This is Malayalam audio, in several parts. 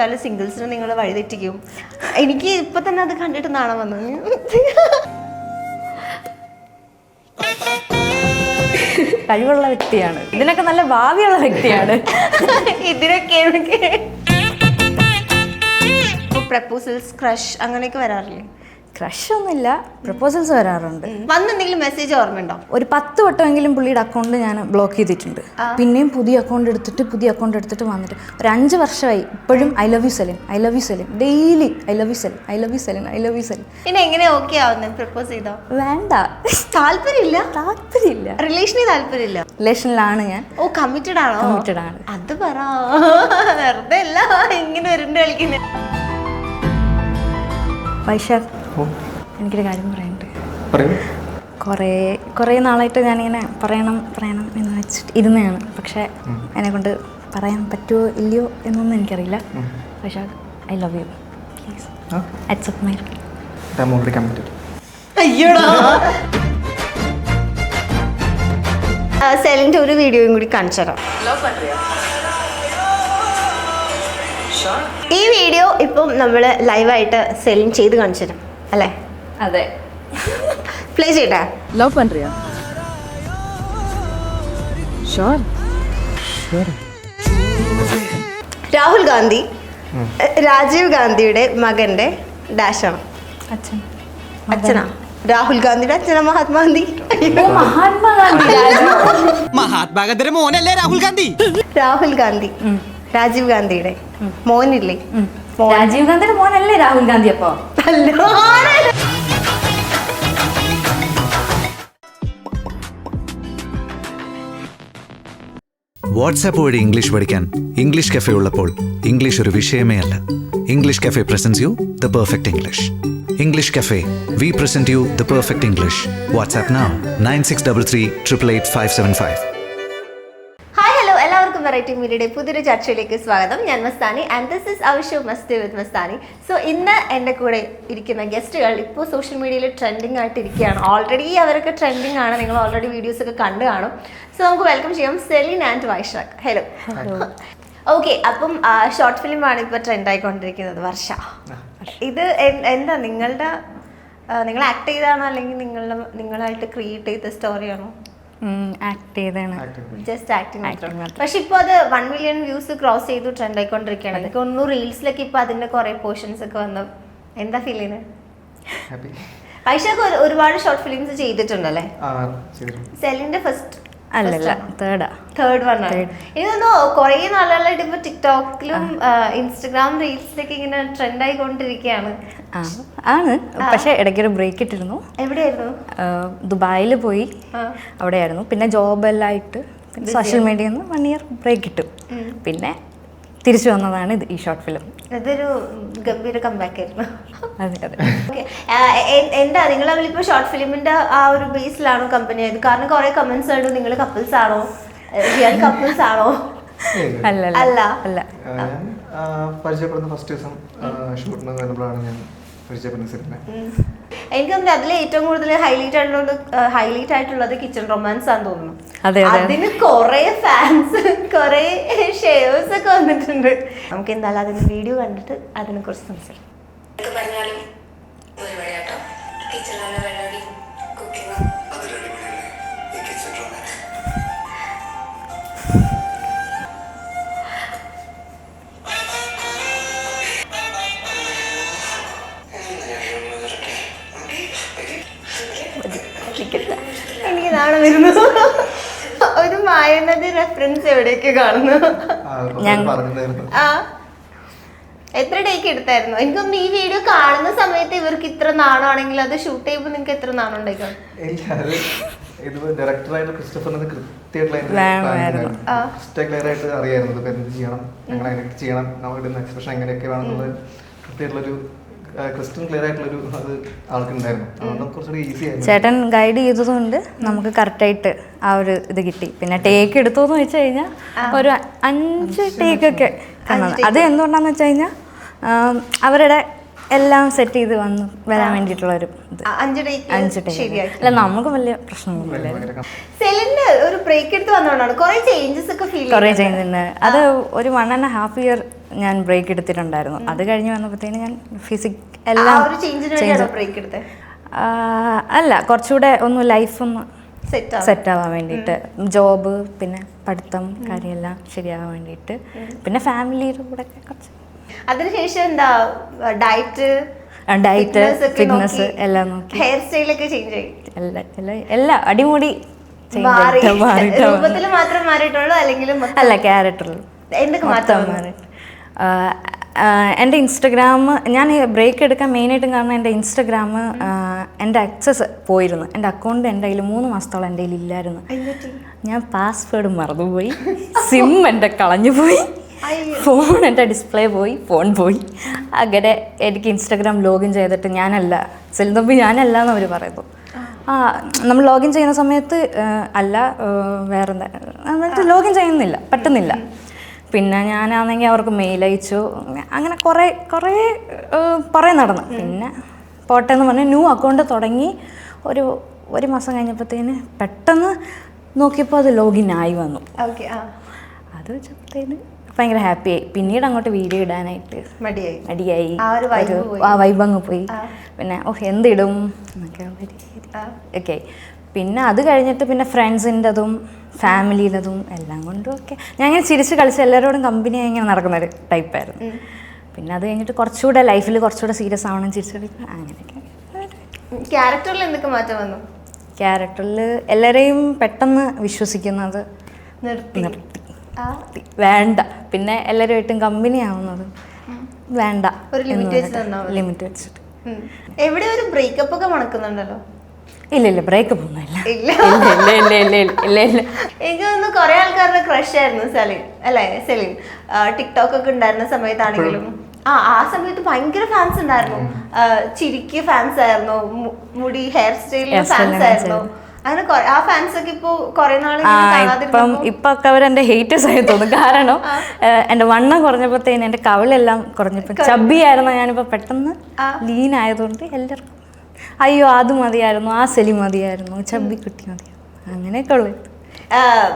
പല സിംഗിൾസിന് നിങ്ങൾ വഴിതെറ്റിക്കും എനിക്ക് ഇപ്പൊ തന്നെ അത് കണ്ടിട്ട് നാണം വന്നു. കഴിവുള്ള വ്യക്തിയാണ്. ഇതിനൊക്കെ നല്ല ഭാവിയുള്ള വ്യക്തിയാണ്. ഇതിനൊക്കെ പ്രപ്പോസൽസ് ക്രഷ് അങ്ങനെയൊക്കെ വരാറില്ലേ? ക്രഷ് ഒന്നുമില്ല പ്രപ്പോസൽസ് വരാറുണ്ട് വന്നെന്തെങ്കിലും മെസ്സേജ് ഓർമ്മയുണ്ടോ? ഒരു പത്ത് വട്ടമെങ്കിലും പുള്ളിയുടെ അക്കൗണ്ട് ഞാൻ ബ്ലോക്ക് ചെയ്തിട്ടുണ്ട്. പിന്നെയും പുതിയ അക്കൗണ്ട് എടുത്തിട്ട് പുതിയ അക്കൗണ്ട് എടുത്തിട്ട് വന്നിട്ട്. ഒരു അഞ്ച് വർഷമായി ഇപ്പോഴും I love you Salim I love you Salim daily I love you Salim I love you Salim I love you Salim പിന്നെ എങ്ങനെ ഓക്കെ ആവുന്നത് പ്രപ്പോസ് ചെയ്തോ? വേണ്ട. താല്പര്യമില്ല. താല്പര്യമില്ല. റിലേഷനിൽ താല്പര്യമില്ല. റിലേഷനിലാണ് ഞാൻ. ഓ കമ്മിറ്റഡ് ആണോ? കമ്മിറ്റഡ് ആണ്. അത് പറ. വെറുതെ അല്ല ഇങ്ങനെ വരുന്നുണ്ട് കളിക്കുന്നത് വൈശാഖ് എനിക്കൊരു കാര്യം പറയാനുണ്ട്. കുറേ കുറേ നാളായിട്ട് ഞാനിങ്ങനെ പറയണം പറയണം എന്ന് വെച്ചിട്ട് ഇരുന്നതാണ്. പക്ഷേ എന്നെ കൊണ്ട് പറയാൻ പറ്റുമോ ഇല്ലയോ എന്നൊന്നും എനിക്കറിയില്ല. പക്ഷേ I love you please accept my am already അയ്യോടാ. സെലിന്റെ ഒരു വീഡിയോയും കൂടി കാണിച്ചു തരാം. ഈ വീഡിയോ ഇപ്പം നമ്മൾ ലൈവായിട്ട് സെലിൻ ചെയ്ത് കാണിച്ചു തരാം. അല്ലേ അതെ പ്ലേ ചെയ്യട്ടെ லவ் பண்றியா ஷோர் രാഹുൽ ഗാന്ധി രാജീവ് ഗാന്ധിയുടെ മകന്റെ ഡാഷാണ് അച്ഛൻ അച്ഛനാ രാഹുൽ ഗാന്ധിയുടെ അച്ഛനാ മഹാത്മാഗാന്ധി ഓ മഹാത്മാഗാന്ധി മഹാത്മാഗാന്ധിയുടെ മോനല്ലേ രാഹുൽ ഗാന്ധി രാഹുൽ ഗാന്ധി രാജീവ് ഗാന്ധിയുടെ മോനില്ലേ മോൻ. രാജീവ് ഗാന്ധിയുടെ മോനല്ലേ രാഹുൽ ഗാന്ധി അപ്പോ വാട്സാപ്പ് വഴി ഇംഗ്ലീഷ് പഠിക്കാൻ ഇംഗ്ലീഷ് കഫേ ഉള്ളപ്പോൾ ഇംഗ്ലീഷ് ഒരു വിഷയമേ അല്ല. English cafe presents you the perfect English English cafe we present you the perfect English WhatsApp now nine six double three triple eight five seven five variety മീഡിയയുടെ പുതിയൊരു ചർച്ചയിലേക്ക് സ്വാഗതം. ഞാൻ Mastani and this is our masti with Mastani. So ഇന്ന് എന്റെ കൂടെ ഇരിക്കുന്ന ഗസ്റ്റുകൾ ഇപ്പോൾ സോഷ്യൽ മീഡിയയിൽ ട്രെൻഡിങ് ആയിട്ട് ഇരിക്കുകയാണ് ഓൾറെഡി അവരൊക്കെ ട്രെൻഡിങ് ആണ്. നിങ്ങൾ ഓൾറെഡി വീഡിയോസ് ഒക്കെ കണ്ടു കാണും. സോ നമുക്ക് വെൽക്കം ചെയ്യാം Celin and Vaishakh hello okay അപ്പം ഷോർട്ട് ഫിലിം ആണ് ഇപ്പോൾ ട്രെൻഡായിക്കൊണ്ടിരിക്കുന്നത് വർഷ. ഇത് എന്താ നിങ്ങളുടെ നിങ്ങൾ ആക്ട് ചെയ്താണോ അല്ലെങ്കിൽ നിങ്ങളുടെ നിങ്ങളായിട്ട് ക്രിയേറ്റ് ചെയ്ത സ്റ്റോറിയാണോ ആക്ട് ചെയ്താണ് ജസ്റ്റ് ആക്ടിങ് മാത്രം. പക്ഷെ ഇപ്പൊ അത് വൺ മില്യൺ വ്യൂസ് ക്രോസ് ചെയ്തു ട്രെൻഡ് ആയിക്കൊണ്ടിരിക്കുകയാണ്. എനിക്ക് തോന്നുന്നു റീൽസിലൊക്കെ ഇപ്പൊ അതിന്റെ കുറെ പോർഷൻസ് ഒക്കെ വന്നു. എന്താ ഫീൽ ചെയ്യുന്നത് ഒരു- ഒരുപാട് ഷോർട്ട് ഫിലിംസ് ചെയ്തിട്ടുണ്ടല്ലേ? സെലിന്റെ ഫസ്റ്റ് അല്ലല്ല തേർഡാ തേർഡ് വൺ ആണ് തോന്നുന്നു കുറെ നാളുകളായിട്ട് ഇപ്പൊ ടിക്ടോക്കിലും ഇൻസ്റ്റഗ്രാം റീൽസിലൊക്കെ ഇങ്ങനെ ട്രെൻഡ് ആയിക്കൊണ്ടിരിക്കുകയാണ് ആണ്. പക്ഷേ ഇടയ്ക്കൊരു ബ്രേക്ക് ഇട്ടിരുന്നു. എവിടെയായിരുന്നു? ദുബായിൽ പോയി. അവിടെ അവിടെയായിരുന്നു. പിന്നെ ജോബെല്ലാം ആയിട്ട് പിന്നെ സോഷ്യൽ മീഡിയയിൽ നിന്ന് വൺ ഇയർ ബ്രേക്ക് കിട്ടും പിന്നെ തിരിച്ചു വന്നതാണ് ഇത് ഈ ഷോർട്ട് ഫിലിം ഇതൊരു ഗംഭീര കമ്പാക്ക് ആയിരുന്നു. എന്താ നിങ്ങൾ ഇപ്പൊ ഷോർട്ട് ഫിലിമിന്റെ ആ ഒരു ബേസിലാണോ കമ്പനി ആയത്? കാരണം കുറെ കമന്റ്സ് ആയിട്ട് നിങ്ങൾ കപ്പിൾസ് ആണോ? കപ്പിൾസ് ആണോ? അല്ല അല്ല. പരിചയപ്പെടുന്ന ഫസ്റ്റ് ദിവസം ഷൂട്ടിന് വരുമ്പോഴാണ് ഞാൻ പരിചയപ്പെടുന്ന സിനിമ എനിക്ക് തോന്നുന്നു അതിൽ ഏറ്റവും കൂടുതൽ ഹൈലൈറ്റ് ആയിട്ടുള്ളത് ഹൈലൈറ്റ് ആയിട്ടുള്ളത് കിച്ചൺ റൊമാൻസ് ആണ് തോന്നുന്നു. അതെ, അതെ. അതിന് കുറെ ഫാൻസ് കുറെ ഷെയർസ് ഒക്കെ വന്നിട്ടുണ്ട്. നമുക്ക് എന്തായാലും അതിന് വീഡിയോ കണ്ടിട്ട് അതിനെ കുറിച്ച് സംസാരിക്കാം. പറഞ്ഞാലും ഒരു വഴിയാട്ടോ പരിപാടി. കുക്കിംഗ് എനിക്ക് നാളെ വരുന്നു. ഒരു മായനദി റെഫറൻസ് എവിടെയൊക്കെ കാണുന്നു? ആ. എത്ര ഡേക്ക് എടുത്തായിരുന്നു? എനിക്കൊന്ന് ഈ വീഡിയോ കാണുന്ന സമയത്ത് ഇവർക്ക് ഇത്ര നാണാണെങ്കിൽ അത് ഷൂട്ട് ചെയ്യുമ്പോൾ നിങ്ങൾക്ക് എത്ര നാണം ഇത് ഡയറക്ടറായിട്ട് ക്രിസ്റ്റഫറിന് അറിയായിരുന്നു ഇപ്പൊ എന്ത് ചെയ്യണം ഞങ്ങൾ ചെയ്യണം ഇടുന്ന എക്സ്പ്രഷൻ എങ്ങനെയൊക്കെ വേണമെന്നുള്ളത് കൃത്യമായിട്ടുള്ളൊരു ക്രിസ്റ്റൻ ക്ലിയർ ആയിട്ടുള്ളൊരു അത് ആൾക്കുണ്ടായിരുന്നു. അതുകൊണ്ട് കുറച്ചുകൂടി ഈസി ആയിരുന്നു. ചേട്ടൻ ഗൈഡ് ചെയ്തതുകൊണ്ട് നമുക്ക് കറക്റ്റായിട്ട് ആ ഒരു ഇത് കിട്ടി. പിന്നെ ടേക്ക് എടുത്തോന്ന് വെച്ച് കഴിഞ്ഞാൽ ഒരു അഞ്ച് ടേക്ക് ഒക്കെ അത് എന്തുകൊണ്ടാന്ന് വെച്ച് കഴിഞ്ഞാൽ അവരുടെ എല്ലാം സെറ്റ് ചെയ്ത് വന്ന് വരാൻ വേണ്ടിയിട്ടുള്ള ഒരു അഞ്ച് ടൈം അല്ല നമുക്ക് വലിയ പ്രശ്നമൊന്നുമില്ല. സെലിന് ഒരു ബ്രേക്ക് എടുത്ത് കുറേ ചേഞ്ചസ് ഒക്കെ ഫീൽ കുറേ ചെയ്യുന്നുണ്ട്. അത് ഒരു വൺ ആൻഡ് ഹാഫ് ഇയർ ഞാൻ ബ്രേക്ക് എടുത്തിട്ടുണ്ടായിരുന്നു. അത് കഴിഞ്ഞ് വന്നപ്പോഴത്തേന് ഞാൻ ഫിസിക് ആ എല്ലാം ഒരു ചേഞ്ചിന് change- ബ്രേക്ക് എടുത്തത് അല്ല കുറച്ചുകൂടെ ഒന്ന് ലൈഫ് ഒന്ന് സെറ്റ് ആവും സെറ്റ് ആവാൻ വേണ്ടിയിട്ട്. ജോബ് പിന്നെ പഠിത്തം കാര്യമെല്ലാം ശരിയാവാൻ വേണ്ടിയിട്ട്. പിന്നെ ഫാമിലിയുടെ കൂടെ കുറച്ച് അതിനുശേഷം എന്താ ഡയറ്റ് ഡയറ്റ് ഫിറ്റ്നസ് എല്ലാം നോക്കി. ഹെയർ സ്റ്റൈലൊക്കെ ചേഞ്ച് ആയി. എല്ലാം അടിമുടി. രൂപത്തിൽ മാത്രം മാറിയിട്ടുള്ളൂ അല്ലെങ്കിൽ അല്ല ക്യാരക്ടറിൽ എന്തൊക്കെ മാറ്റം? മാറിയിട്ട് എന്റെ ഇൻസ്റ്റഗ്രാം ഞാൻ ബ്രേക്ക് എടുക്കാൻ മെയിനായിട്ടും കാരണം എന്റെ ഇൻസ്റ്റഗ്രാം എന്റെ ആക്സസ് പോയിരുന്നു. എന്റെ അക്കൗണ്ട് എന്റെ കയ്യിൽ മൂന്ന് മാസത്തോളം എന്റെ കയ്യിൽ ഇല്ലായിരുന്നു. ഞാൻ പാസ്വേഡ് മറന്നുപോയി. സിം എന്റെ കളഞ്ഞു പോയി അയ്യോ. ഫോൺ എന്റെ ഡിസ്പ്ലേ പോയി ഫോൺ പോയി. അങ്ങനെ എനിക്ക് ഇൻസ്റ്റാഗ്രാം ലോഗിൻ ചെയ്തിട്ട് ഞാനല്ല ചെല്ലുമ്പോൾ ഞാനല്ല എന്ന് അവർ പറയുന്നു. ആ നമ്മൾ ലോഗിൻ ചെയ്യുന്ന സമയത്ത് അല്ല വേറെ എന്താ എന്നിട്ട് ലോഗിൻ ചെയ്യുന്നില്ല പറ്റുന്നില്ല. പിന്നെ ഞാനാണെങ്കിൽ അവർക്ക് മെയിൽ അയച്ചു അങ്ങനെ കുറേ കുറേ കുറേ നടന്നു. പിന്നെ പോട്ടെ എന്ന് പറഞ്ഞ് ന്യൂ അക്കൗണ്ട് തുടങ്ങി ഒരു ഒരു മാസം കഴിഞ്ഞപ്പോഴത്തേന് പെട്ടെന്ന് നോക്കിയപ്പോൾ അത് ലോഗിൻ ആയി വന്നു. ഓക്കെ ആ. അത് വെച്ചപ്പോഴത്തേന് ഭയങ്കര ഹാപ്പിയായി പിന്നീട് അങ്ങോട്ട് വീഡിയോ ഇടാനായിട്ട് മടിയായി. മടിയായി. ആ വൈബ് അങ്ങ് പോയി. പിന്നെ ഓഹ് എന്തിടും? എന്നൊക്കെ. ഓക്കെ പിന്നെ അത് കഴിഞ്ഞിട്ട് പിന്നെ ഫ്രണ്ട്സിന്റെതും ഫാമിലിയിലതും എല്ലാം കൊണ്ടും ഒക്കെ. ഞാൻ ഇങ്ങനെ ചിരിച്ച് കളിച്ച് എല്ലാവരോടും കമ്പനി ഇങ്ങനെ നടക്കുന്ന ഒരു ടൈപ്പായിരുന്നു പിന്നെ അത് കഴിഞ്ഞിട്ട് കുറച്ചുകൂടെ ലൈഫിൽ കുറച്ചുകൂടെ സീരിയസ് ആവണം ചിരിച്ച് കളിക്കണം അങ്ങനെയൊക്കെ. ക്യാരക്ടറിൽ എന്തൊക്കെ മാറ്റം വന്നു? ക്യാരക്ടറിൽ എല്ലാവരെയും പെട്ടെന്ന് വിശ്വസിക്കുന്നത് നിർത്തി. വേണ്ട. പിന്നെ എല്ലാവരുമായിട്ടും കമ്പനി ആവുന്നത് വേണ്ട ഒരു ലിമിറ്റ് വെച്ച് തന്നാ മതി. ലിമിറ്റ് വെച്ചിട്ട്. എവിടെ ഒരു ബ്രേക്കപ്പ് ഒക്കെ മണക്കുന്നുണ്ടല്ലോ ഇല്ല ഇല്ല. ബ്രേക്കപ്പ് ഒന്നുമില്ല ഇല്ല. ഇല്ല. ഇല്ല ഇല്ല ഇല്ല ഇല്ല ഇല്ല ഇല്ല എനിക്ക് തോന്നുന്നു കുറെ ആൾക്കാരുടെ ക്രഷ് ആയിരുന്നു സലീം അല്ലേ? സലീം ടിക്ടോക്ക് ഒക്കെ ഉണ്ടായിരുന്ന സമയത്താണെങ്കിലും. ആ ആ സമയത്ത് ഭയങ്കര ഫാൻസ് ഉണ്ടായിരുന്നു. ആ, ചിരിക്ക് ഫാൻസ് ആയിരുന്നു. മു- മുടി ഹെയർ സ്റ്റൈലിന് ഫാൻസ് ആയിരുന്നു. അങ്ങനെ ആ ഫാൻസ് ഒക്കെ ഇപ്പൊ കുറെ നാൾ ആ ഇപ്പം ഇപ്പൊ ഒക്കെ എന്റെ ഹേറ്റേഴ്സ് ആയി തോന്നും. കാരണം എന്റെ വണ്ണം കുറഞ്ഞപ്പോഴത്തേന് എന്റെ കവളെല്ലാം കുറഞ്ഞപ്പോ ചബി ആയിരുന്നു ഞാനിപ്പോ പെട്ടെന്ന് ലീൻ ആയതുകൊണ്ട് എല്ലാവർക്കും അയ്യോ അത് മതിയായിരുന്നു ആ സെലി മതിയായിരുന്നു ചബി കുട്ടി മതിയായിരുന്നു. അങ്ങനെയൊക്കെ ഉള്ളു.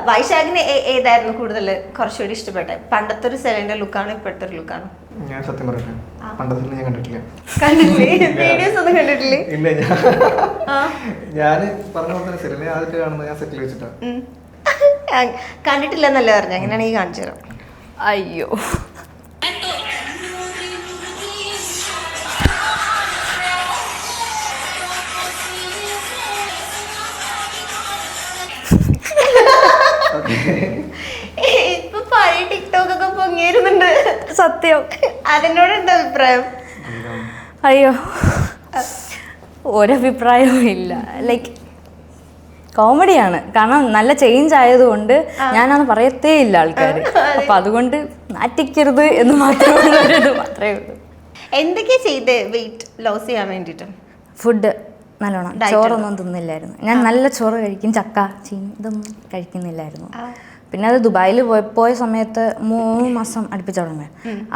വൈശാഖിന് ഏ- ഏതായിരുന്നു കൂടുതൽ കുറച്ചുകൂടി ഇഷ്ടപ്പെട്ടത്? പണ്ടത്തെ ഒരു സെലിന്റെ ലുക്കാണ് ഇപ്പോഴത്തെ ഒരു ലുക്കാണ് ഞാൻ സത്യം പറയട്ടെ. പണ്ടത്തെ ഞാൻ കണ്ടിട്ടില്ല. കണ്ടിട്ടില്ലേ? വീഡിയോസ് ഒന്നും കണ്ടിട്ടില്ലേ? ഇല്ല ഞാൻ ഞാൻ പറഞ്ഞ പോലെ സെലിനെ ആദ്യമായിട്ട് കാണുന്നത് ഞാൻ സെറ്റിൽ വെച്ചിട്ടാണ്. കണ്ടിട്ടില്ല എന്നല്ല പറഞ്ഞു? അങ്ങനെയാണെങ്കിൽ കാണിച്ചു തരാം. അയ്യോ. ഇപ്പൊ പഴയ ടിക്ടോക്ക് ഒക്കെ പൊങ്ങിയിരുന്നുണ്ട്. സത്യം. അതിനോട് എന്താ അഭിപ്രായം? അയ്യോ. ഒരഭിപ്രായവും ഇല്ല. ലൈക്ക് കോമഡിയാണ് കാരണം നല്ല ചേഞ്ച് ആയതുകൊണ്ട് ഞാനാണ് പറയത്തേ ഇല്ല ആൾക്കാർ അപ്പൊ അതുകൊണ്ട് നാറ്റിക്കരുത് എന്ന് മാത്രമേ ഉള്ളൂ. എന്തൊക്കെയാ ചെയ്തേ? വെയിറ്റ് ലോസ് ചെയ്യാൻ വേണ്ടിട്ട് ഫുഡ് നല്ലോണം. ചോറൊന്നും തിന്നില്ലായിരുന്നു. ഞാൻ നല്ല ചോറ് കഴിക്കും. ചക്ക ചീനി ഇതൊന്നും കഴിക്കുന്നില്ലായിരുന്നു. പിന്നെ അത് ദുബായിൽ പോയ പോയ സമയത്ത് മൂന്ന് മാസം അടുപ്പിച്ചോടങ്ങി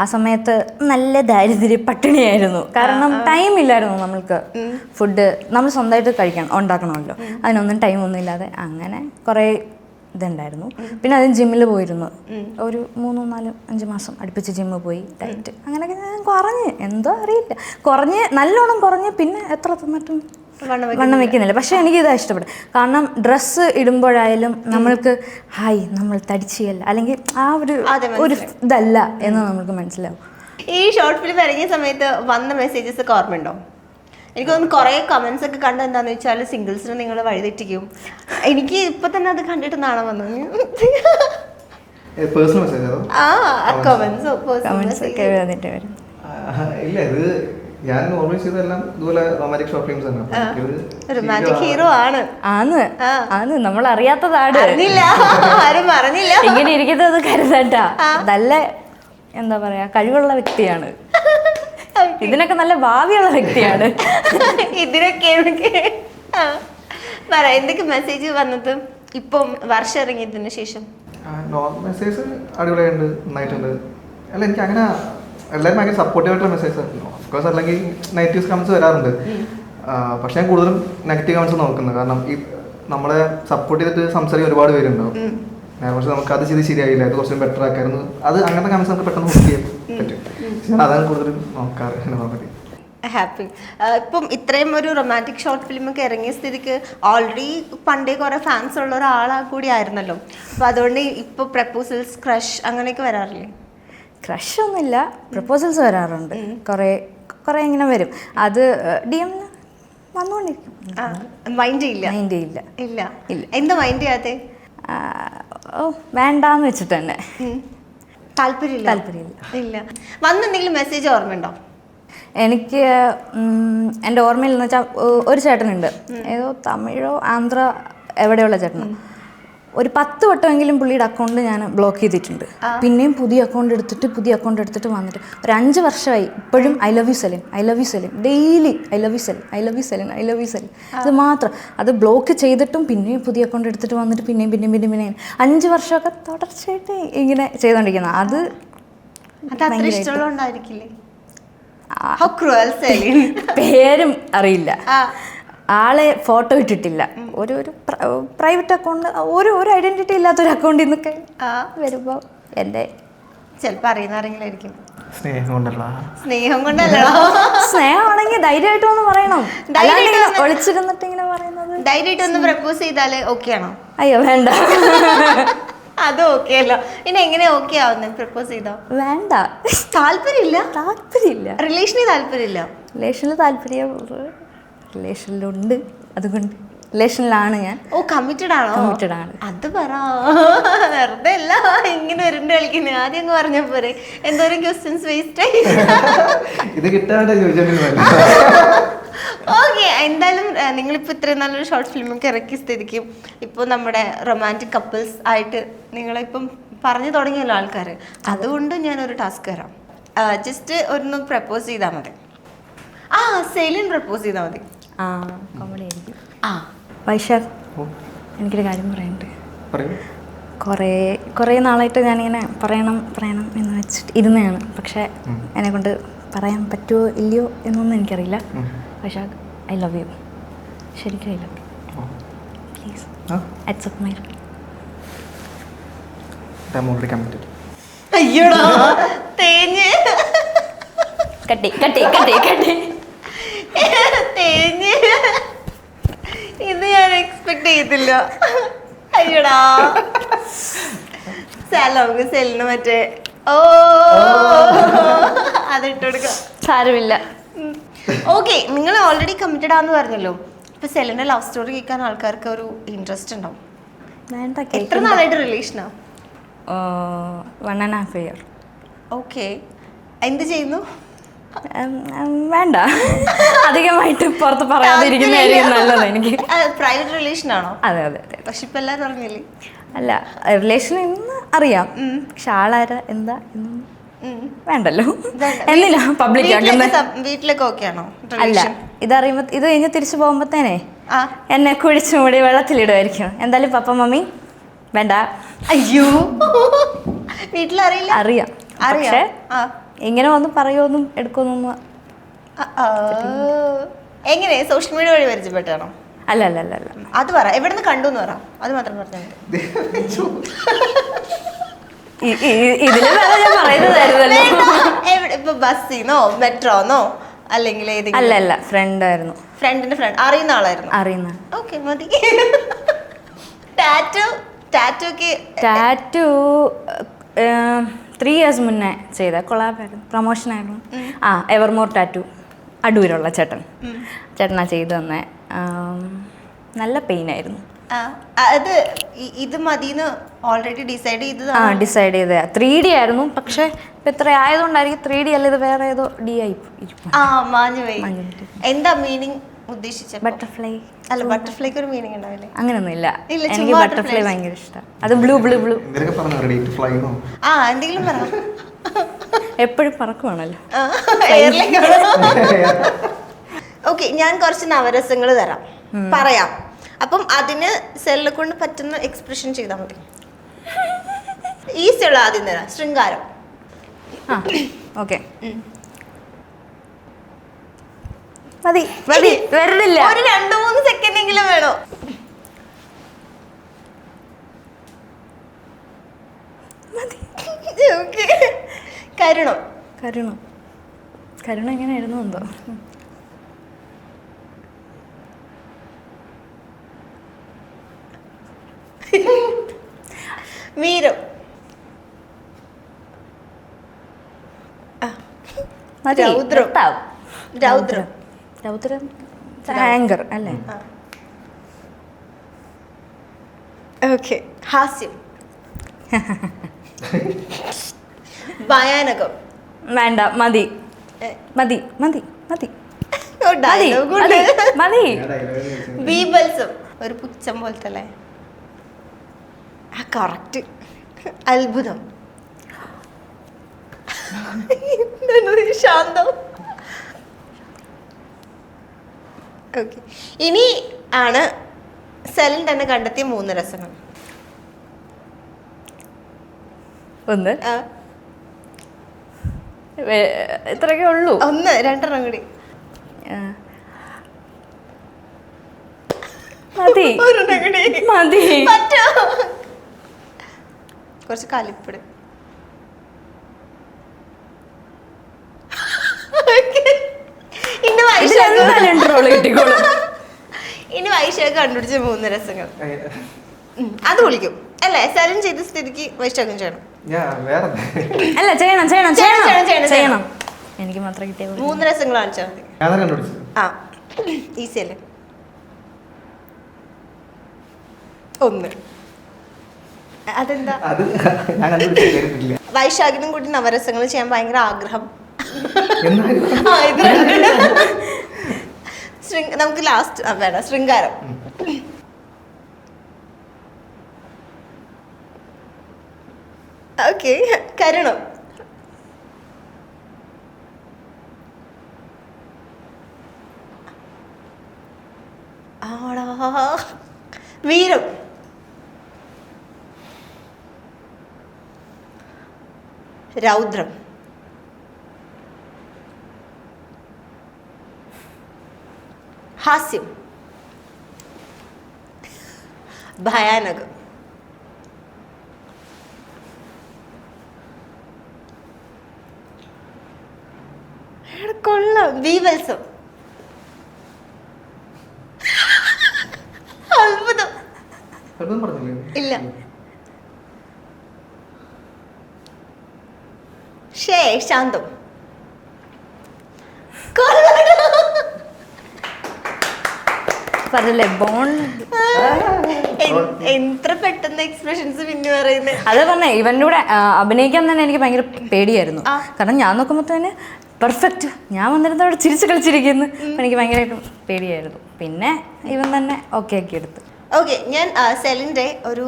ആ സമയത്ത് നല്ല ദാരിദ്ര്യ പട്ടിണിയായിരുന്നു. കാരണം ടൈം ഇല്ലായിരുന്നു നമ്മൾക്ക്. ഫുഡ് നമ്മൾ സ്വന്തമായിട്ട് കഴിക്കണം ഉണ്ടാക്കണമല്ലോ. അതിനൊന്നും ടൈം ഒന്നും ഇല്ലാതെ അങ്ങനെ കുറേ ഇതുണ്ടായിരുന്നു. പിന്നെ അതിന് ജിമ്മിൽ പോയിരുന്നു. ഒരു മൂന്ന് നാല് അഞ്ച് മാസം അടുപ്പിച്ച് ജിമ്മിൽ പോയി. ഡയറ്റ് അങ്ങനെയൊക്കെ ഞാൻ കുറഞ്ഞ് എന്തോ അറിയില്ല. കുറഞ്ഞ് നല്ലോണം കുറഞ്ഞ് പിന്നെ എത്ര തിന്നിട്ടും വണ്ണം വെക്കുന്നില്ല. പക്ഷെ എനിക്ക് ഇതാ ഇഷ്ടപ്പെടും കാരണം ഡ്രസ്സ് ഇടുമ്പോഴായാലും നമ്മൾക്ക് ഹായ് നമ്മൾ തടിച്ചിയല്ല. അല്ലെങ്കിൽ ആ ഒരു ഒരു ഇതല്ല എന്ന് നമുക്ക് മനസ്സിലാവും. ഈ ഷോർട്ട് ഫിലിം ഇറങ്ങിയ സമയത്ത് വന്ന മെസ്സേജസ് ഒക്കെ ഓർമ്മയുണ്ടോ? എനിക്ക് തോന്നുന്നു കുറേ കമന്റ്സ് ഒക്കെ കണ്ട എന്താന്ന് വെച്ചാൽ സിംഗിൾസിന് നിങ്ങൾ വഴിതെറ്റിക്കും. എനിക്ക് ഇപ്പൊ തന്നെ അത് കണ്ടിട്ട് നാണം വന്നു. പേഴ്സണൽ മെസ്സേജ് ആ കമന്റ്സ് കമൻസ് ഒക്കെ വന്നിട്ട് വരും. ഇല്ല ഇത് ഞാൻ നോർമലി ചെയ്തതെല്ലാം ഇതുപോലെ റൊമാന്റിക് ഷോർട്ട് ഫിലിംസ് തന്നെ. റൊമാന്റിക് ഹീറോ ആണ്. ആണ്. ആണ് നമ്മൾ അറിയാത്തതാണ് അറിഞ്ഞില്ല. ആരും പറഞ്ഞില്ല. ഇങ്ങനെ ഇരിക്കുന്നത് കരുതണ്ട. നല്ല എന്താ പറയാ കഴിവുള്ള വ്യക്തിയാണ്. ഇതിനൊക്കെ നല്ല ഭാവിയുള്ള വ്യക്തിയാണ്. ഇതിനൊക്കെ ആ. പറ എന്തൊക്കെ മെസ്സേജ് വന്നത്? ഇപ്പം വർഷം ഇറങ്ങിയതിന് ശേഷം. മെസ്സേജ് അടിപൊളിയായിട്ടുണ്ട്. നന്നായിട്ടുണ്ട്. അല്ല എനിക്ക് അങ്ങനെ എല്ലാവരും ഭയങ്കര സപ്പോർട്ടീവ് ആയിട്ടുള്ള മെസ്സേജ് ആയിരുന്നു ഓഫ്കോഴ്സ് അല്ലെങ്കിൽ നെഗറ്റീവ് കമൻസ് വരാറുണ്ട്. പക്ഷെ ഞാൻ കൂടുതലും നെഗറ്റീവ് കമൻസ് നോക്കുന്നത്. കാരണം ഈ നമ്മളെ സപ്പോർട്ട് ചെയ്തിട്ട് സംസാരിക്കാൻ ഒരുപാട് പേരുണ്ടാവും. നേരെ പക്ഷെ നമുക്ക് അത് ചെയ്ത് ശരിയായില്ല. അത് കുറച്ചും ബെറ്റർ ആക്കായിരുന്നു. അത് അങ്ങനത്തെ കമൻസ് നമുക്ക് പെട്ടെന്ന് ഹുക്ക് ചെയ്യാൻ പറ്റും. അതാണ് കൂടുതലും നോക്കാറ് നോക്കട്ടെ ഹാപ്പി ഇപ്പം ഇത്രയും ഒരു റൊമാന്റിക് ഷോർട്ട് ഫിലിം ഒക്കെ ഇറങ്ങിയ സ്ഥിതിക്ക് ഓൾറെഡി പണ്ടേ കുറെ ഫാൻസ് ഉള്ള ഒരാളാ കൂടി ആയിരുന്നല്ലോ. അപ്പോൾ അതുകൊണ്ട് ഇപ്പൊ പ്രപ്പോസൽസ് ക്രഷ് അങ്ങനെയൊക്കെ വരാറില്ലേ? ക്രഷ് ഒന്നുമില്ല. പ്രപ്പോസൽസ് വരാറുണ്ട്. കുറേ കുറേ ഇങ്ങനെ വരും. അത് ഡി എം വന്നുകൊണ്ടിരിക്കും മൈൻഡ് ചെയ്യില്ല മൈൻഡ് ചെയ്യില്ല ഇല്ല. ഇല്ല. എന്താ മൈൻഡ് ഓ വേണ്ടാന്ന് വെച്ചിട്ട് തന്നെ. താല്പര്യമില്ല. താല്പര്യമില്ല. ഇല്ല. വന്നെന്തെങ്കിലും മെസ്സേജ് ഓർമ്മയുണ്ടോ? എനിക്ക് എന്റെ ഓർമ്മയിൽ എന്ന് വെച്ചാൽ ഒരു ചേട്ടനുണ്ട്. ഏതോ തമിഴോ ആന്ധ്ര എവിടെയുള്ള ചേട്ടൻ ഒരു പത്ത് വട്ടമെങ്കിലും പുള്ളിയുടെ അക്കൗണ്ട് ഞാൻ ബ്ലോക്ക് ചെയ്തിട്ടുണ്ട്. പിന്നെയും പുതിയ അക്കൗണ്ട് എടുത്തിട്ട് പുതിയ അക്കൗണ്ട് എടുത്തിട്ട് വന്നിട്ട്. ഒരു അഞ്ച് വർഷമായി ഇപ്പോഴും I love you Celin I love you Celin daily I love you Celin I love you Celin I love you Celin അത് മാത്രം. അത് ബ്ലോക്ക് ചെയ്തിട്ടും പിന്നെയും പുതിയ അക്കൗണ്ട് എടുത്തിട്ട് വന്നിട്ട് പിന്നെയും പിന്നെയും പിന്നെയും പിന്നെയും. അഞ്ച് വർഷമൊക്കെ തുടർച്ചയായിട്ട് ഇങ്ങനെ ചെയ്തുകൊണ്ടിരിക്കുന്നത് അത്. പേരും അറിയില്ല. ആളെ ഫോട്ടോ ഇട്ടിട്ടില്ല. ഒരു ഒരു പ്രൈവറ്റ് അക്കൗണ്ട് ഒരു ഒരു ഐഡന്റിറ്റി ഇല്ലാത്തൊരു അക്കൗണ്ടിൽ നിന്നൊക്കെ ആ. വരുമ്പോൾ എന്റെ ചിലപ്പോ അറിയുന്ന ആരെങ്കിലും ആയിരിക്കും. സ്നേഹം കൊണ്ടല്ലോ? സ്നേഹം കൊണ്ടല്ലോ? സ്നേഹമാണെങ്കിൽ ധൈര്യമായിട്ട് ഒന്ന് പറയണം. ഒളിച്ചിരുന്നിട്ട് ഇങ്ങനെ പറയുന്നത് ധൈര്യമായിട്ട് ഒന്ന് പ്രപ്പോസ് ചെയ്താൽ ഓക്കെ ആണോ? അയ്യോ വേണ്ട. അത് ഓക്കെ അല്ലോ. ഇനി എങ്ങനെ ഓക്കെ ആവുന്നത് പ്രപ്പോസ് ചെയ്തോ? വേണ്ട. താല്പര്യമില്ല. താല്പര്യമില്ല. റിലേഷനിൽ താല്പര്യമില്ല. റിലേഷനിൽ താല്പര്യം റിലേഷനിലുണ്ട് അതുകൊണ്ട് റിലേഷനിലാണ് ഞാൻ. ഓ കമ്മിറ്റഡ് ആണോ? കമ്മിറ്റഡ് ആണ്. അത് പറ. വെറുതെ അല്ല ഇങ്ങനെ വരുന്നുണ്ട് കളിക്കുന്നത് ആദ്യം അങ്ങ് പറഞ്ഞ പോരെ. എന്തോരം ക്വസ്റ്റ്യൻസ് വേസ്റ്റ് ആയി. ഇത് കിട്ടാണ്ട് ഓക്കെ എന്തായാലും നിങ്ങളിപ്പോൾ ഇത്രയും നല്ലൊരു ഷോർട്ട് ഫിലിമൊക്കെ ഇറക്കിയ സ്ഥിതിക്കും ഇപ്പോൾ നമ്മുടെ റൊമാന്റിക് കപ്പിൾസ് ആയിട്ട് നിങ്ങളിപ്പം പറഞ്ഞു തുടങ്ങിയല്ലോ ആൾക്കാർ അതുകൊണ്ട് ഞാനൊരു ടാസ്ക് തരാം. ജസ്റ്റ് ഒന്ന് പ്രപ്പോസ് ചെയ്താൽ മതി. ആ സെയിലിൻ പ്രപ്പോസ് ചെയ്താൽ മതി. ആ കോമഡി ആയിരിക്കും. ആ. വൈശാഖ് എനിക്കൊരു കാര്യം പറയാനുണ്ട്. പറയൂ. കുറേ കുറേ നാളായിട്ട് ഞാനിങ്ങനെ പറയണം പറയണം എന്ന് വെച്ചിട്ട് ഇരുന്നതാണ്. പക്ഷേ എന്നെ കൊണ്ട് പറയാൻ പറ്റുമോ ഇല്ലയോ എന്നൊന്നും എനിക്കറിയില്ല. പക്ഷേ ഐ ലവ് യു ശരിക്കും I love you please accept my അയ്യോടാ തേഞ്ഞ്. കട്ടി കട്ടി കട്ടി കട്ടി തേഞ്ഞ്. ഇത് ഞാൻ എക്സ്പെക്ട് ചെയ്തില്ല. അയ്യോടാ. നമുക്ക് സെല്ലിന് മറ്റേ ഓ. അതിട്ട് കൊടുക്കാം. സാരമില്ല. ഓക്കെ നിങ്ങൾ ഓൾറെഡി കമ്മിറ്റഡ് ആന്ന് പറഞ്ഞല്ലോ. ഇപ്പൊ സെല്ലിന്റെ ലവ് സ്റ്റോറി കേൾക്കാൻ ആൾക്കാർക്ക് ഒരു ഇൻട്രസ്റ്റ് ഉണ്ടാവും. എത്ര നാളായിട്ട് റിലേഷനാ one and half year okay എന്ത് ചെയ്യുന്നു? വേണ്ട. അധികമായിട്ട് പുറത്ത് പറയാതിരിക്കുന്നതായിരിക്കും നല്ലത് എനിക്ക്. പ്രൈവറ്റ് റിലേഷൻ ആണോ? അതെ അതെ അതെ. പക്ഷെ ഇപ്പൊ എല്ലാരും അറിഞ്ഞില്ലേ? അല്ല റിലേഷൻ എന്ന് അറിയാം. പക്ഷെ ആളാരാ? എന്താ? വേണ്ടല്ലോ. എന്നില്ല എന്തിനാ പബ്ലിക് വീട്ടിലൊക്കെ ഓക്കെ ആണോ അല്ല? ഇതറിയുമ്പോ ഇത് കഴിഞ്ഞ് തിരിച്ചു പോകുമ്പോത്തേനെ എന്നെ കുഴിച്ചു മൂടി വെള്ളത്തിലിടുമായിരിക്കും. എന്തായാലും പപ്പ മമ്മി വേണ്ട. അയ്യോ. വീട്ടിലറിയില്ല? അറിയാം. അറിയാം. ഇങ്ങനെ വന്ന് പറയുമെന്നും എടുക്കുമെന്നൊന്നും. എങ്ങനെ സോഷ്യൽ മീഡിയ വഴി പരിചയപ്പെട്ടാണോ അല്ല അല്ല അല്ല അല്ല. അത് പറ. എവിടെ നിന്ന് കണ്ടു എന്ന് പറ. അത് മാത്രം പറഞ്ഞാൽ ഇതിൽ ഞാൻ പറയുന്നതായിരുന്നല്ലോ. ബസ്സിന്നോ മെട്രോന്നോ അല്ലെങ്കിൽ അല്ല അല്ല. ഫ്രണ്ട് ആയിരുന്നു ഫ്രണ്ടിന്റെ ഫ്രണ്ട്. അറിയുന്ന ആളായിരുന്നു. അറിയുന്ന. ഓക്കെ മതി. Tattoo tattoo tattoo three years മുന്നേ ചെയ്ത കൊളാബായിരുന്നു പ്രൊമോഷനായിരുന്നു ആ എവർമോർ ടാറ്റു അടൂരുള്ള ചേട്ടൻ. ചേട്ടനാ ചെയ്തു തന്നെ. നല്ല പെയിൻ ആയിരുന്നു. ആ, അത് ഇ- ഇത് മതിന്ന് ഓൾറെഡി ഡിസൈഡ് ആ ചെയ്തതാണ് ഡിസൈഡ് ചെയ്ത. ത്രീ ഡി ആയിരുന്നു പക്ഷെ ഇപ്പൊ ഇത്ര ആയതുകൊണ്ടായിരിക്കും ത്രീ ഡി അല്ല ഇത് വേറെ ഏതോ ഡി ആയി ഇരിക്കും ആ മാഞ്ഞു പോയി. എന്താ മീനിങ് ഉദ്ദേശിച്ച. ബട്ടർഫ്ലൈ അല്ല ബട്ടർഫ്ലൈക്ക് ഒരു മീനിങ് ഉണ്ടാവില്ലേ? അങ്ങനെയൊന്നും ഇല്ല ഇല്ല, എനിക്ക് ബട്ടർഫ്ലൈ. ഭയങ്കര ഇഷ്ടമാണ് അത് ബ്ലൂ ബ്ലൂ ബ്ലൂ ആ എന്തെങ്കിലും പറ. എപ്പോഴും പറക്കുവാണല്ലോ. ഓക്കെ ഞാൻ കുറച്ച് നവരസങ്ങൾ തരാം. പറയാം. അപ്പം അതിന് സെല്ലെ കൊണ്ട് പറ്റുന്ന എക്സ്പ്രഷൻ ചെയ്താൽ മതി. ഈസിയുള്ള ആദ്യം തരാം. ശൃംഗാരം. ഓക്കെ മതി. മതി. വരുന്നില്ല ഒരു രണ്ട് മൂന്ന് സെക്കൻഡ് എങ്കിലും വേണോ Okay. കരുണം? കരുണം? എങ്ങനെ എങ്ങനെയായിരുന്നു എന്തോ വീരം. മതി. രൗദ്രം. രൗദ്രം. രൗദ്രം ആങ്കർ അല്ലേ? ഓക്കെ ഹാസ്യം. ഭയാനകം. വേണ്ട മതി. മതി മതി മതി. മതി ബീബൽസം. ഒരു പുച്ഛം പോലത്തെ അല്ലേ ആ കറക്റ്റ് അത്ഭുതം. ശാന്തം? ഓക്കെ. ഇനി ആണ് സെലിൻ തന്നെ കണ്ടെത്തിയ മൂന്ന് രസങ്ങൾ. ഒന്ന്. ഇത്രയൊക്കെ ഉള്ളൂ? ഒന്ന് രണ്ടെണ്ണം കൂടി. മതി. മതി. കുറച്ച് കലിപ്പിട് ഇനി വൈശാഖ് കിട്ടിക്കോളും. ഇനി വൈശാഖ് കണ്ടുപിടിച്ച മൂന്ന് രസങ്ങൾ. അത് വിളിക്കും. അല്ലേ സലൻ ചെയ്ത സ്ഥിതിക്ക് വൈശാഖം ചെയ്യണം അല്ല ചെയ്യണം ചെയ്യണം ചെയ്യണം, ചെയ്യണം എനിക്ക് മാത്രം കിട്ടിയ മൂന്ന് രസങ്ങൾ കാണിച്ചാൽ മതി. ആ ഈസി അല്ലേ? ഒന്ന്. അതെന്താ? വൈശാഖിനും കൂടി നവരസങ്ങൾ ചെയ്യാൻ ഭയങ്കര ആഗ്രഹം എന്നാലും ആ, ഇത് രണ്ടും. ശൃംഗ- നമുക്ക് ലാസ്റ്റ് വേണം ശൃംഗാരം. ഓക്കെ കരുണം. വീരം. രൗദ്രം. ഹാസ്യം. ഭയാനകം. കൊള്ളാം. ബീവത്സം അത്ഭുതം. ഇല്ല. ശേ ശാന്തം കൊള്ളാം. പറഞ്ഞില്ലേ? ബോൺ എത്ര പെട്ടെന്ന് എക്സ്പ്രഷൻസ് പിന്നെ പറയുന്നത് അത് പറഞ്ഞേ ഇവന്റെ കൂടെ അഭിനയിക്കാൻ തന്നെ എനിക്ക് ഭയങ്കര പേടിയായിരുന്നു. കാരണം ഞാൻ നോക്കുമ്പോൾ തന്നെ പെർഫെക്റ്റ് ഞാൻ വന്നിരുന്ന അവിടെ ചിരിച്ച് കളിച്ചിരിക്കുന്നു. എനിക്ക് ഭയങ്കരമായിട്ട് പേടിയായിരുന്നു. പിന്നെ ഇവൻ തന്നെ ഓക്കെ ആക്കി എടുത്തു. ഓക്കെ ഞാൻ സെലിന്റെ ഒരു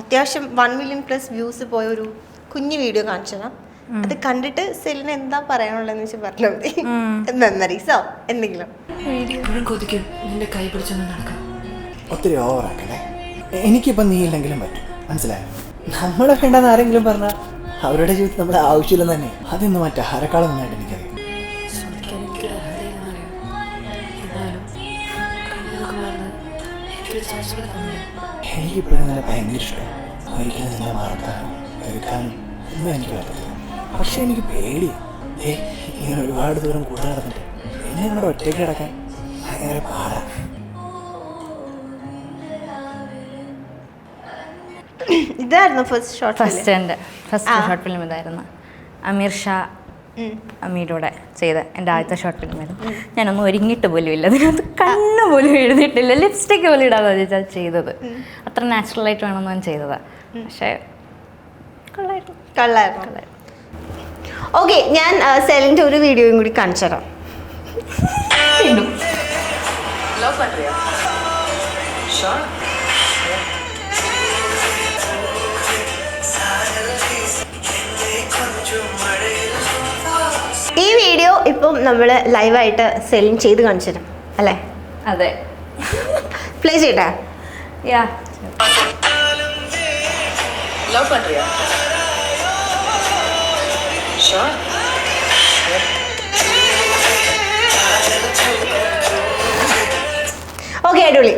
അത്യാവശ്യം വൺ മില്യൺ പ്ലസ് വ്യൂസ് പോയ ഒരു കുഞ്ഞു വീഡിയോ കാണിച്ചു തരാം. അത് കണ്ടിട്ട് സെലിന് എന്താ പറയാനുള്ളതെന്ന് വെച്ച് പറഞ്ഞാൽ മതി. മെമ്മറീസോ എന്തെങ്കിലും. ഇപ്പോഴും കൊതിക്കും. നിന്റെ കൈ പിടിച്ചൊന്ന് നടക്കാം. ഒത്തിരി ഓവറാക്കല്ലേ? എനിക്കിപ്പം നീ ഇല്ലെങ്കിലും പറ്റും. മനസ്സിലായോ? നമ്മളെ വേണ്ടെന്ന് ആരെങ്കിലും പറഞ്ഞാൽ അവരുടെ ജീവിതത്തിൽ നമ്മുടെ ആവശ്യമില്ലെന്ന് തന്നെ. അതിന്ന് മറ്റാരെക്കാളും നന്നായിട്ട് എനിക്കത് എനിക്കിപ്പോഴും നിന്നെ ഭയങ്കര ഇഷ്ടം. ഒരിക്കലും നിന്നെ മറക്കാനും എടുക്കാനും ഒന്നും എനിക്ക് പറ്റത്തില്ല. പക്ഷെ എനിക്ക് പേടി ഏ ഇങ്ങനെ ഒരുപാട് ദൂരം കൂടെ നടന്നിട്ട്. എന്നെ ഇവിടെ ഒറ്റയ്ക്ക് കിടക്കാൻ ഭയങ്കര പാടാ. ഇതായിരുന്നു ഫസ്റ്റ് ഷോർട്ട് ഫസ്റ്റ് എന്റെ ഫസ്റ്റ്. ഷോർട്ട് ഫിലിം ഇതായിരുന്നു. അമീർ ഷാ അമീരൂടെ ചെയ്ത എന്റെ ആദ്യത്തെ ഷോർട്ട് ഫിലിം ആയിരുന്നു. ഞാനൊന്നും ഒരുങ്ങിയിട്ട് പോലും ഇല്ല. അതിനകത്ത് കണ്ണ് പോലും എഴുതിയിട്ടില്ല. ലിപ്സ്റ്റിക് പോലും ഇടാതെ ചോദിച്ചാൽ ചെയ്തത്. അത്ര നാച്ചുറലായിട്ട് വേണമെന്ന് ഞാൻ ചെയ്തതാണ് പക്ഷേ കൊള്ളായിരുന്നു. കള്ളായിരുന്നു. ഓക്കെ ഞാൻ സെലിന്റെ ഒരു വീഡിയോയും കൂടി കാണിച്ചു തരാം. ഈ വീഡിയോ ഇപ്പം നമ്മൾ ലൈവായിട്ട് സെല്ലിൻ ചെയ്ത് കാണിച്ചു തരാം അല്ലേ? അതെ. പ്ലേ ചെയ്യട്ടെ? യാ ലവ് പൺറിയാ Sure. ഓക്കെ അടിപൊളി.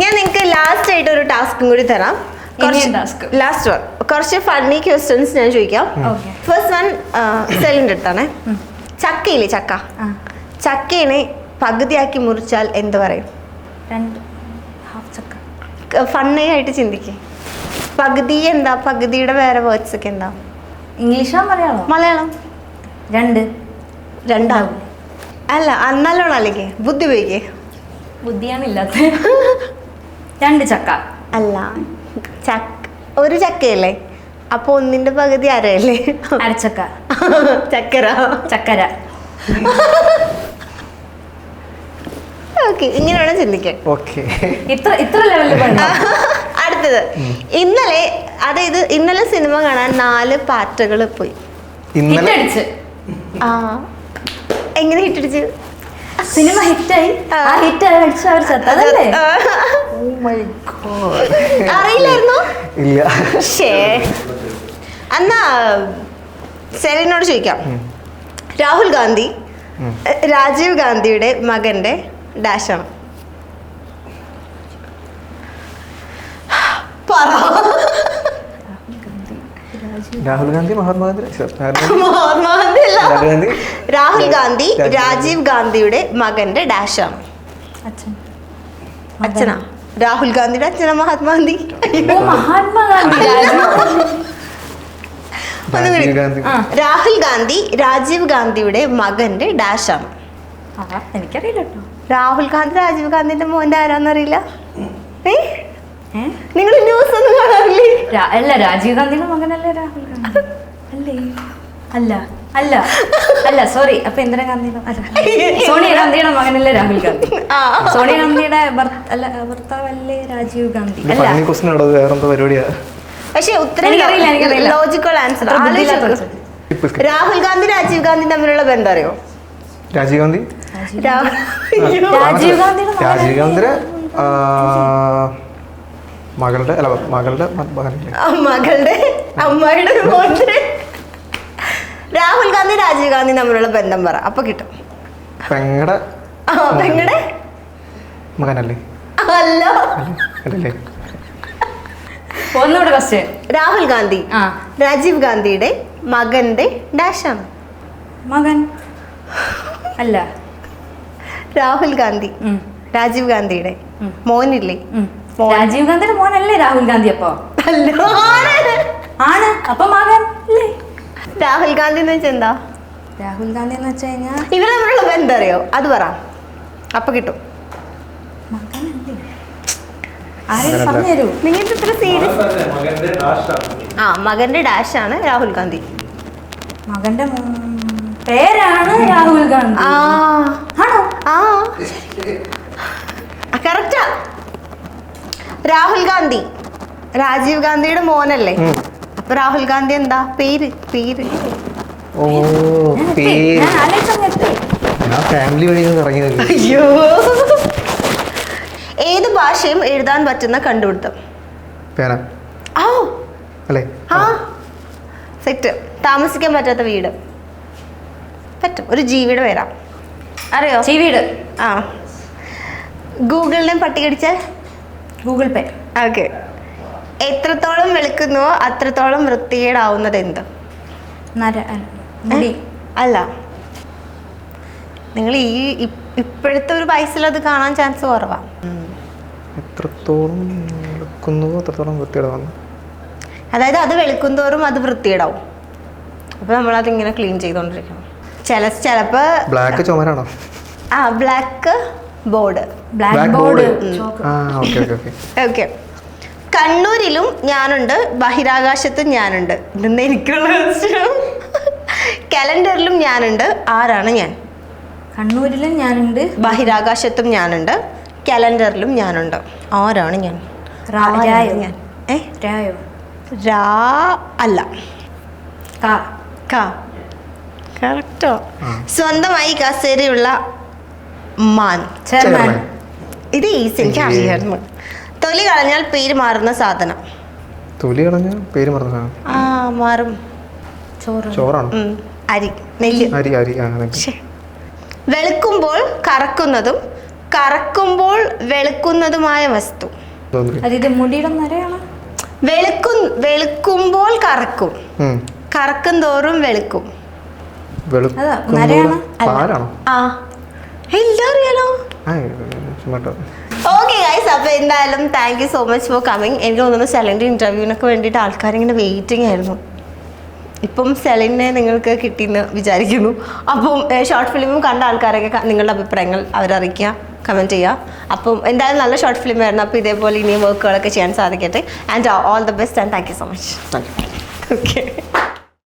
ഞാൻ നിങ്ങൾക്ക് ലാസ്റ്റ് ആയിട്ട് ഒരു ടാസ്കും കൂടി തരാം. ടാസ്ക് ലാസ്റ്റ് വൺ കുറച്ച് ഫണ്ണി ക്വസ്റ്റ്യൻസ് ഞാൻ ചോദിക്കാം. First one സെലിന്റെ അടുത്താണേ. ചക്കയില്ലേ ചക്ക? ചക്കേനെ പകുതിയാക്കി മുറിച്ചാൽ എന്ത് പറയും? ഫണ്ണായിട്ട് ചിന്തിക്കേ. പകുതി എന്താ? പകുതിയുടെ വേറെ വേർഡ്സ് ഒക്കെ എന്താ? ഇംഗ്ലീഷാ മലയാളം? മലയാളം. രണ്ട്. രണ്ടാവും അല്ല നല്ലോണം അല്ലെങ്കിൽ ബുദ്ധി ഉപയോഗിക്കേ. ബുദ്ധിയാണ് ഇല്ലാത്ത രണ്ട് ചക്ക. അല്ല ചക്ക ഒരു ചക്കയല്ലേ? അപ്പൊ ഒന്നിന്റെ പകുതി അരയല്ലേ? അരച്ചക്ക. ചക്കര. ചക്കര. ഓക്കെ ഇങ്ങനെയാണ് വേണം ചിന്തിക്കാൻ. ഓക്കെ. ഇത്ര ഇത്ര ലെവലിൽ വേണ്ട അടുത്തത് ഇന്നലെ അതായത് ഇന്നലെ സിനിമ കാണാൻ നാല് പാർട്ടുകൾ പോയി. ഇന്നലെ? ഹിറ്റടിച്ച്. ആ. എങ്ങനെ ഹിറ്റടിച്ച്? സിനിമ ഹിറ്റായി. ആ. ഹിറ്റ് അടിച്ച് അവർ ചത്തതല്ലേ അറിയില്ലായിരുന്നു? ഇല്ല. ഷേ എന്നാ സെലിനോട് ചോദിക്കാം. രാഹുൽ ഗാന്ധി രാജീവ് ഗാന്ധിയുടെ മകന്റെ ഡാഷാണ്. പറ. രാഹുൽ ഗാന്ധി മഹാത്മാഗാന്ധി മഹാത്മാഗാന്ധി അല്ല. രാഹുൽ ഗാന്ധി. രാഹുൽ ഗാന്ധി രാജീവ് ഗാന്ധിയുടെ മകന്റെ ഡാഷാണ്. അച്ഛൻ. അച്ഛനാ? രാഹുൽ ഗാന്ധിയുടെ അച്ഛനാ മഹാത്മാഗാന്ധി മഹാത്മാഗാന്ധി. രാഹുൽ ഗാന്ധി രാജീവ് ഗാന്ധിയുടെ മകന്റെ ഡാഷാണ്. ആ എനിക്കറിയില്ല രാഹുൽ ഗാന്ധി രാജീവ് ഗാന്ധിന്റെ മോന്റെ ആരാന്നറിയില്ല? ഏ? നിങ്ങൾ ന്യൂസ് ഒന്നും കാണാറില്ലേ? അല്ല രാജീവ് ഗാന്ധിയുടെ മകനല്ലേ രാഹുൽ ഗാന്ധി? അല്ലേ? അല്ല അല്ല അല്ല സോറി അപ്പൊ ഇന്ദിരാഗാന്ധിയുടെ സോണിയ ഗാന്ധിയുടെ മകനല്ലേ രാഹുൽ ഗാന്ധി? സോണിയ ഗാന്ധിയുടെ അല്ല ഭർത്താവല്ലേ രാജീവ് ഗാന്ധി? പക്ഷെ ഉത്തരം. Logical answer. രാഹുൽ ഗാന്ധി രാജീവ് ഗാന്ധി തമ്മിലുള്ള ബന്ധം അറിയോ? രാജീവ് ഗാന്ധി? രാഹുൽ രാജീവ് ഗാന്ധിയുടെ മകൻ രാജീവ് ഗാന്ധിയുടെ ആ, മകളുടെ അല്ല മകളുടെ മകളുടെ അമ്മയുടെ മോന്റെ രാഹുൽ ഗാന്ധി രാജീവ് ഗാന്ധി തമ്മിലുള്ള ബന്ധം പറ അപ്പൊ കിട്ടും. പെങ്ങടെ ആ പെങ്ങളുടെ മകനല്ലേ? അല്ല. അല്ലല്ലേ? ഒന്നുകൂടെ ക്വസ്റ്റ്യൻ രാഹുൽ ഗാന്ധി ആ. രാജീവ് ഗാന്ധിയുടെ മകന്റെ ഡാഷാണ്. മകൻ? അല്ല. രാഹുൽ ഗാന്ധി രാജീവ് ഗാന്ധിയുടെ. മോനില്ലേ. രാജീവ് ഗാന്ധിയുടെ മോനല്ലേ രാഹുൽ ഗാന്ധി അപ്പൊ? ആണ്. ആണ്. അപ്പൊ മകൻ അല്ലേ? രാഹുൽ ഗാന്ധി എന്ന് വെച്ചാൽ എന്താ? രാഹുൽ ഗാന്ധി എന്ന് വെച്ച് കഴിഞ്ഞാൽ ഇവർ തമ്മിലുള്ള ബന്ധം അറിയോ? അത് പറ. അപ്പൊ കിട്ടും. നിങ്ങൾക്ക് ഇത്ര സീരിയസ് ആ മകന്റെ ഡാഷാണ് രാഹുൽ ഗാന്ധി. മകന്റെ പേരാണ് രാഹുൽ ഗാന്ധി. ആ. ആണോ? ആ കറക്റ്റാ രാഹുൽ ഗാന്ധി. രാജീവ് ഗാന്ധിയുടെ മോനല്ലേ. അപ്പൊ രാഹുൽ ഗാന്ധി എന്താ? പേര് പേര്. ഓ പേര്. ഞാൻ ഫാമിലി വഴി ഇറങ്ങി അയ്യോ. ഏത് ഭാഷയും എഴുതാൻ പറ്റുന്ന കണ്ടുപിടുത്തം? പേന ആ അല്ലേ? ആ. സെറ്റ്. താമസിക്കാൻ പറ്റാത്ത വീട്. പറ്റും. ഒരു ജീവിയുടെ പേരാ. അറിയോ? ജീവിയുടെ. ആ. ഗൂഗിളിനെ പട്ടികടിച്ചാൽ ഗൂഗിൾ പേ. ഓക്കെ. എത്രത്തോളം വെളുക്കുന്നുവോ അത്രത്തോളം വൃത്തികേടാവുന്നത് എന്ത് നര അല്ല, മുടി. അല്ല. നിങ്ങൾ ഈ ഇപ്- ഇപ്പോഴത്തെ ഒരു വയസ്സിൽ അത് കാണാൻ ചാൻസ് കുറവാ. എത്രത്തോളം അത്രത്തോളം വൃത്തികേടാവുന്നു. വന്നു അതായത് അത് വെളുക്കും തോറും അത് വൃത്തികേടാവും. അപ്പോൾ നമ്മളതിങ്ങനെ ക്ലീൻ ചെയ്തുകൊണ്ടിരിക്കണം ചില ചിലപ്പോൾ ബ്ലാക്ക് ചുമരാണോ? ആ blackboard blackboard okay okay okay okay കണ്ണൂരിലും ഞാനുണ്ട് ബഹിരാകാശത്തും ഞാനുണ്ട്. ഇതെന്ന് എനിക്കുള്ള question. കലണ്ടറിലും ഞാനുണ്ട്. ആരാണ് ഞാൻ? കണ്ണൂരിലും ഞാനുണ്ട്. ബഹിരാകാശത്തും ഞാനുണ്ട്. കലണ്ടറിലും ഞാനുണ്ട്. ആരാണ് ഞാൻ? രാ- ഞാൻ? ഏ? രായോ? രാ അല്ല. കാ. ക. കറക്റ്റോ? സ്വന്തമായി കസേരയുള്ള മാൻ ചെയർമാൻ. ഇത് ഈസി എനിക്ക് അറിയായിരുന്നു തൊലി കളഞ്ഞാൽ പേര് മാറുന്ന സാധനം. തൊലി കളഞ്ഞ പേര് മാറുന്ന സാധനം? ആ മാറും. ചോറ്. ചോറാണ്? ഉം. അരി. നെല്ല്. അരി അരി ആ. ശ്ശെ. വെളുക്കുമ്പോൾ കറക്കുന്നതും കറക്കുമ്പോൾ വെളുക്കുന്നതുമായ വസ്തു. തോന്നുന്നു അതായത് മുടിയുടെ നരയാണ് വെളുക്കും വെളുക്കുമ്പോൾ കറക്കും. ഉം. കറക്കും തോറും വെളുക്കും. വെളുക്കുമ്പോൾ അതാ, നരയാണ്. പാലാണോ? ആ. എല്ലാം അറിയാലോ. ഓക്കെ ഗൈസ് അപ്പോൾ എന്തായാലും thank you so much for coming എനിക്ക് തോന്നുന്നു സെലന്റെ ഇന്റർവ്യൂവിനൊക്കെ വേണ്ടിയിട്ട് ആൾക്കാരിങ്ങനെ വെയിറ്റിംഗ് ആയിരുന്നു. ഇപ്പം സെലിനെ നിങ്ങൾക്ക് കിട്ടിയെന്ന് വിചാരിക്കുന്നു. അപ്പം ഷോർട്ട് ഫിലിമും കണ്ട ആൾക്കാരൊക്കെ നിങ്ങളുടെ അഭിപ്രായങ്ങൾ അവരറിയിക്കുക കമന്റ് ചെയ്യുക. അപ്പം എന്തായാലും നല്ല ഷോർട്ട് ഫിലിം ആയിരുന്നു. അപ്പോൾ ഇതേപോലെ ഇനിയും വർക്കുകളൊക്കെ ചെയ്യാൻ സാധിക്കട്ടെ. And all the best and thank you so much. Okay